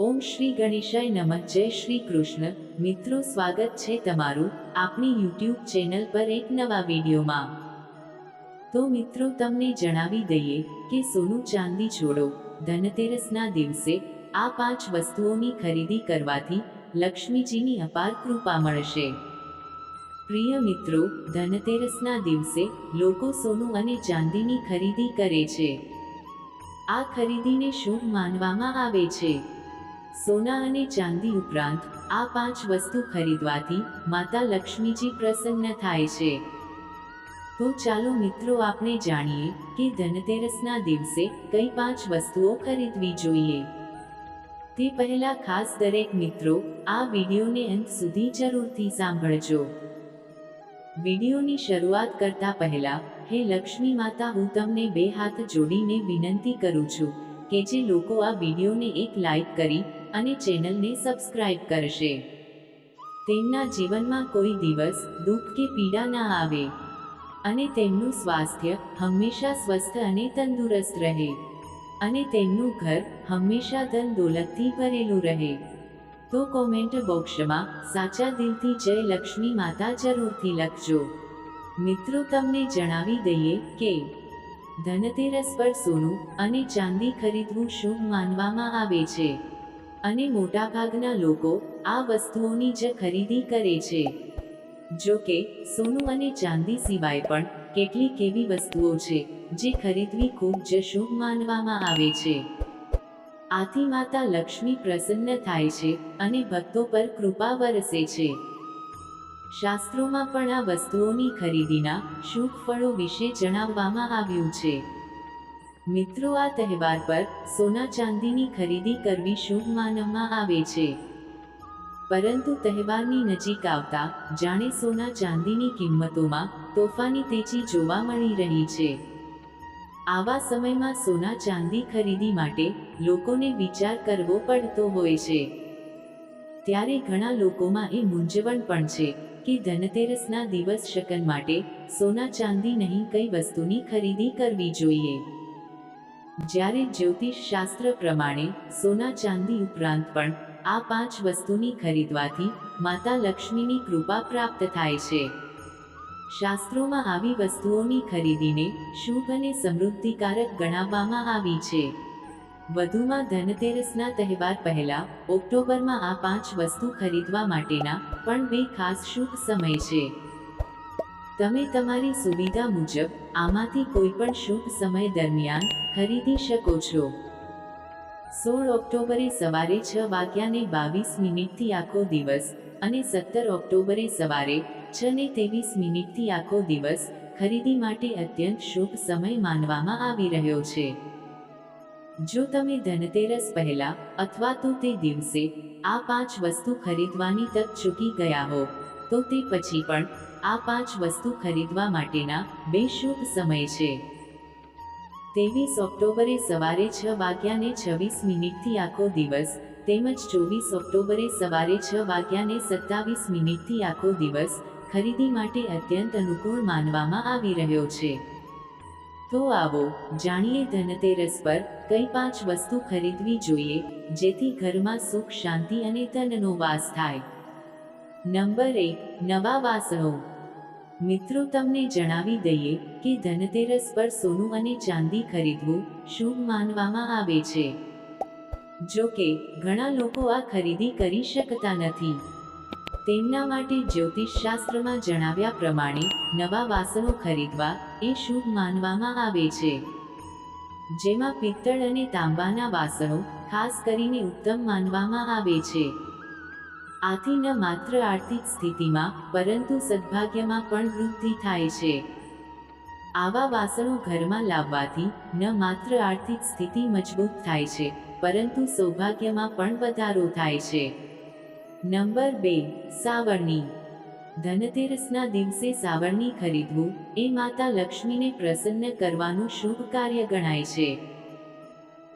ઓમ શ્રી ગણેશાય નમઃ. જય શ્રી કૃષ્ણ. મિત્રો, સ્વાગત છે તમારું આપણી યુટ્યુબ ચેનલ પર એક નવા વિડીયોમાં. તો મિત્રો, તમને જણાવી દઈએ કે સોનું ચાંદી છોડો. ધનતેરસના દિવસે આ પાંચ વસ્તુઓની ખરીદી કરવાથી લક્ષ્મીજીની અપાર કૃપા મળશે. પ્રિય મિત્રો, ધનતેરસના દિવસે લોકો સોનું અને ચાંદીની ખરીદી કરે છે. આ ખરીદીને શુભ માનવામાં આવે છે. સોના અને ચાંદી ઉપરાંત, આ પાંચ વસ્તુ ખરીદવાથી માતા લક્ષ્મીજી પ્રસન્ન થાય છે. તો ચાલો મિત્રો આપણે જાણીએ કે ધનતેરસના દિવસે કઈ પાંચ વસ્તુઓ ખરીદવી જોઈએ. તે પહેલા ખાસ દરેક મિત્રો આ વિડીયોને અંત સુધી જરૂરથી સાંભળજો. વિડીયોની શરૂઆત કરતા પહેલા, હે લક્ષ્મી માતા, હું તમને બે હાથ જોડીને વિનંતી કરું છું કે જે લોકો આ વિડીયોને એક લાઈક કરી અને ચેનલને સબસ્ક્રાઇબ કરશે. તેમના જીવનમાં કોઈ દિવસ દુઃખ કે પીડા ના આવે. અને તેમનું સ્વાસ્થ્ય હંમેશા સ્વસ્થ અને તંદુરસ્ત રહે. અને તેમનું ઘર હંમેશા ધન દોલતથી ભરેલું રહે. તો કોમેન્ટ બોક્સમાં સાચા દિલથી જય લક્ષ્મી માતા જરૂરથી લખજો. મિત્રો તમને જણાવી દઈએ કે ધનતેરસ પર સોનું અને ચાંદી ખરીદવું શુભ માનવામાં આવે છે. અને મોટાભાગના લોકો આ વસ્તુઓની જ ખરીદી કરે છે. જો કે, સોનું અને ચાંદી સિવાય પણ કેટલીક એવી વસ્તુઓ છે જે ખરીદવી ખૂબ જ શુભ માનવામાં આવે છે. આથી માતા લક્ષ્મી પ્રસન્ન થાય છે અને ભક્તો પર કૃપા વરસે છે. શાસ્ત્રોમાં પણ આ વસ્તુઓની ખરીદીના શુભ ફળો વિશે જણાવવામાં આવ્યું છે. મિત્રો, આ તહેવાર પર સોના ચાંદીની ખરીદી કરવી શુભ માનવામાં આવે છે. પરંતુ તહેવારની નજીક આવતા જાણે સોના ચાંદીની કિંમતોમાં તોફાની તેજી જોવા મળી રહી છે. આવા સમયમાં સોના ચાંદી ખરીદી માટે લોકોને વિચાર કરવો પડતો હોય છે. ત્યારે ઘણા લોકોમાં એ મૂંઝવણ પણ છે કે ધનતેરસના દિવસ શકન માટે સોના ચાંદી નહીં કઈ વસ્તુની ખરીદી કરવી જોઈએ. જ્યારે જ્યોતિષ શાસ્ત્ર પ્રમાણે સોના ચાંદી ઉપરાંત પણ આ પાંચ વસ્તુની ખરીદવાથી માતા લક્ષ્મીની કૃપા પ્રાપ્ત થાય છે. શાસ્ત્રોમાં આવી વસ્તુઓની ખરીદીને શુભ અને સમૃદ્ધિકારક ગણાવવામાં આવી છે. વધુમાં ધનતેરસના તહેવાર પહેલા ઓક્ટોબરમાં આ પાંચ વસ્તુ ખરીદવા માટેના પણ બે ખાસ શુભ સમય છે. તમે તમારી સુવિધા મુજબ આમાંથી કોઈ પણ શુભ સમય દરમિયાન ખરીદી શકો છો. સોળ ઓક્ટોબરે સવારે છ વાગ્યાને બાવીસ મિનિટથી આખો દિવસ અને સત્તર ઓક્ટોબરે સવારે છ ને ત્રેવીસ મિનિટથી આખો દિવસ ખરીદી માટે અત્યંત શુભ સમય માનવામાં આવી રહ્યો છે. જો તમે ધનતેરસ પહેલા અથવા તો તે દિવસે આ પાંચ વસ્તુ ખરીદવાની તક ચૂકી ગયા હો તો તે પછી પણ આ પાંચ વસ્તુ ખરીદવા માટેના બે શુભ સમય છે. ત્રેવીસ ઓક્ટોબરે સવારે છ વાગ્યાને છવ્વીસ મિનિટથી આખો દિવસ, તેમજ ચોવીસ ઓક્ટોબરે સવારે છ વાગ્યાને સત્તાવીસ મિનિટથી આખો દિવસ ખરીદી માટે અત્યંત અનુકૂળ માનવામાં આવી રહ્યો છે. તો આવો, જાણીએ ધનતેરસ પર કઈ પાંચ વસ્તુ ખરીદવી જોઈએ, જેથી ઘરમાં સુખ, શાંતિ અને ધનનો વાસ થાય. નંબર એક, નવા વાસણો. મિત્રો, તમને જણાવી દઈએ કે ધનતેરસ પર સોનું અને ચાંદી ખરીદવું શુભ માનવામાં આવે છે. જો કે, ઘણા લોકો આ ખરીદી કરી શકતા નથી. તેમના માટે જ્યોતિષ શાસ્ત્રમાં જણાવ્યા પ્રમાણે, નવા વાસણો ખરીદવા એ શુભ માનવામાં આવે છે. જેમાં પિત્તળ અને તાંબાના વાસણો ખાસ કરીને ઉત્તમ માનવામાં આવે છે. આથી ન માત્ર આર્થિક સ્થિતિમાં, પરંતુ સદભાગ્યમાં પણ વૃદ્ધિ થાય છે. આવા વાસણો ઘરમાં લાવવાથી, ન માત્ર આર્થિક સ્થિતિ મજબૂત થાય છે, પરંતુ સૌભાગ્યમાં પણ વધારો થાય છે. નંબર બે, સાવરણી. ધનતેરસના દિવસે સાવરણી ખરીદવું, એ માતા લક્ષ્મીને પ્રસન્ન કરવાનું શુભ કાર્ય ગણાય છે.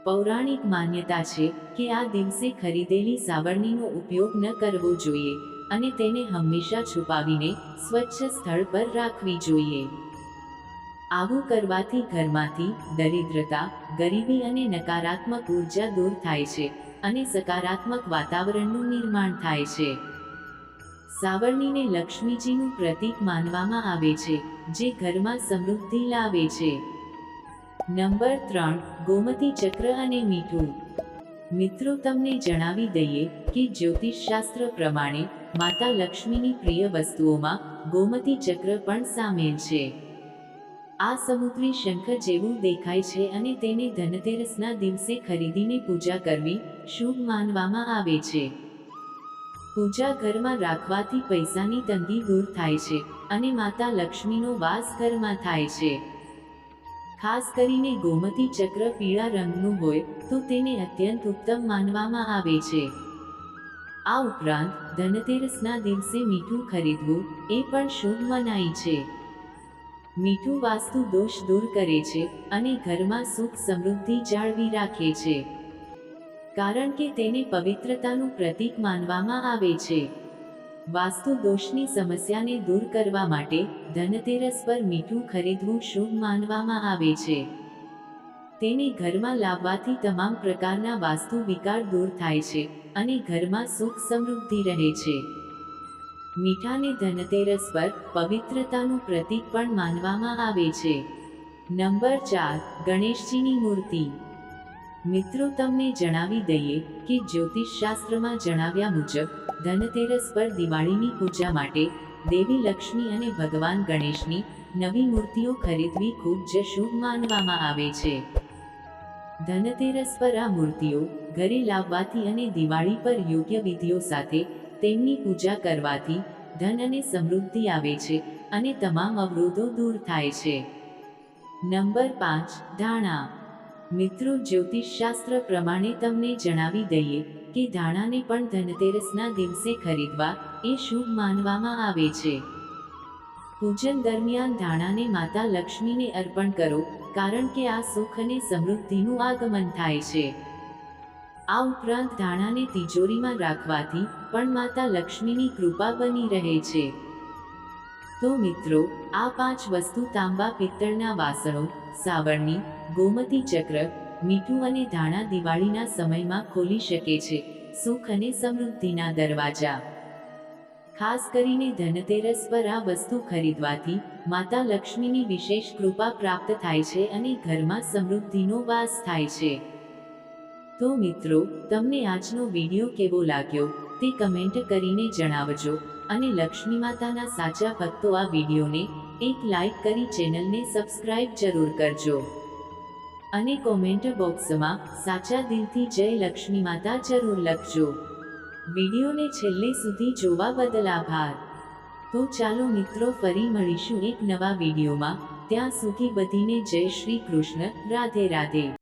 પૌરાણિક માન્યતા છે કે આ દિવસે ખરીદેલી સાવરણીનો ઉપયોગ ન કરવો જોઈએ અને તેને હંમેશા છુપાવીને સ્વચ્છ સ્થળ પર રાખવી જોઈએ. આવું કરવાથી ઘરમાંથી દરિદ્રતા, ગરીબી અને નકારાત્મક ઊર્જા દૂર થાય છે અને સકારાત્મક વાતાવરણનું નિર્માણ થાય છે. સાવરણીને લક્ષ્મીજીનું પ્રતીક માનવામાં આવે છે, જે ઘરમાં સમૃદ્ધિ લાવે છે. નંબર ત્રણ, ગોમતી ચક્ર અને મીઠું. મિત્રો, તમને જણાવી દઈએ કે જ્યોતિષશાસ્ત્ર પ્રમાણે માતા લક્ષ્મીની પ્રિય વસ્તુઓમાં ગોમતી ચક્ર પણ સામેલ છે. આ સમુદ્રી શંખ જેવું દેખાય છે અને તેને ધનતેરસના દિવસે ખરીદીને પૂજા કરવી શુભ માનવામાં આવે છે. પૂજા ઘરમાં રાખવાથી પૈસાની તંગી દૂર થાય છે અને માતા લક્ષ્મીનો વાસ ઘરમાં થાય છે. ખાસ કરીને ગોમતી ચક્ર પીળા રંગનું હોય, તો તેને અત્યંત ઉત્તમ માનવામાં આવે છે. આ ઉપરાંત, ધનતેરસના દિવસે મીઠું ખરીદવું, એ પણ શુભ મનાય છે. મીઠું વાસ્તુ દોષ દૂર કરે છે અને ઘરમાં સુખ સમૃદ્ધિ જાળવી રાખે છે. કારણ કે તેને પવિત્રતાનું પ્રતીક માનવામાં આવે છે. વાસ્તુ દોષની સમસ્યાને દૂર કરવા માટે ધનતેરસ પર મીઠું ખરીદવું શુભ માનવામાં આવે છે. તેને ઘરમાં લાવવાથી તમામ પ્રકારના વાસ્તુ વિકાર દૂર થાય છે અને ઘરમાં સુખ સમૃદ્ધિ રહે છે. મીઠાને ધનતેરસ પર પવિત્રતાનું પ્રતીક પણ માનવામાં આવે છે. નંબર ચાર, ગણેશજીની મૂર્તિ. મિત્રો તમને જણાવી દઈએ કે જ્યોતિષશાસ્ત્રમાં જણાવ્યા મુજબ, ધનતેરસ પર દિવાળીની પૂજા માટે દેવી લક્ષ્મી અને ભગવાન ગણેશની નવી મૂર્તિઓ ખરીદવી ખૂબ જ શુભ માનવામાં આવે છે. ધનતેરસ પર આ મૂર્તિઓ ઘરે લાવવાથી અને દિવાળી પર યોગ્ય વિધિઓ સાથે તેમની પૂજા કરવાથી ધન અને સમૃદ્ધિ આવે છે અને તમામ અવરોધો દૂર થાય છે. નંબર પાંચ, ધાણા મિત્રો જ્યોતિષશાસ્ત્ર પ્રમાણે તમને જણાવી દઈએ કે ધાણાને પણ ધનતેરસના દિવસે ખરીદવા એ શુભ માનવામાં આવે છે. પૂજન દરમિયાન ધાણાને માતા લક્ષ્મીને અર્પણ કરો, કારણ કે આ સુખ અને સમૃદ્ધિનું આગમન થાય છે. આ ઉપરાંત ધાણાને તિજોરીમાં રાખવાથી પણ માતા લક્ષ્મીની કૃપા બની રહે છે. તો મિત્રો, આ પાંચ વસ્તુ તાંબા, પિત્તળના વાસણો, સાવરણી ગોમતી ચક્ર, મીઠું અને ધાણા દિવાળીના સમયમાં ખોલી શકે છે. સુખ અને સમૃદ્ધિના દરવાજા. ખાસ કરીને ધનતેરસ પર આ વસ્તુ ખરીદવાથી, માતા લક્ષ્મીની વિશેષ કૃપા પ્રાપ્ત થાય છે અને ઘરમાં સમૃદ્ધિનો વાસ થાય છે. તો મિત્રો, તમને આજનો વીડિયો કેવો લાગ્યો, તે કમેન્ટ કરીને જણાવજો, અને લક્ષ્મી માતાના સાચા ભક્તો આ વિડીયોને, એક લાઈક કરી ચેનલને સબસ્ક્રાઇબ જરૂર કરજો. અને કોમેન્ટ બોક્સમાં, સાચા દિલથી જય લક્ષ્મી માતા જરૂર લખજો. વિડીયોને છેલ્લે સુધી જોવા બદલ આભાર. તો ચાલો મિત્રો ફરી મળીશું એક નવા વિડીયોમાં. ત્યાં સુધી બધીને જય શ્રી કૃષ્ણ, રાધે રાધે.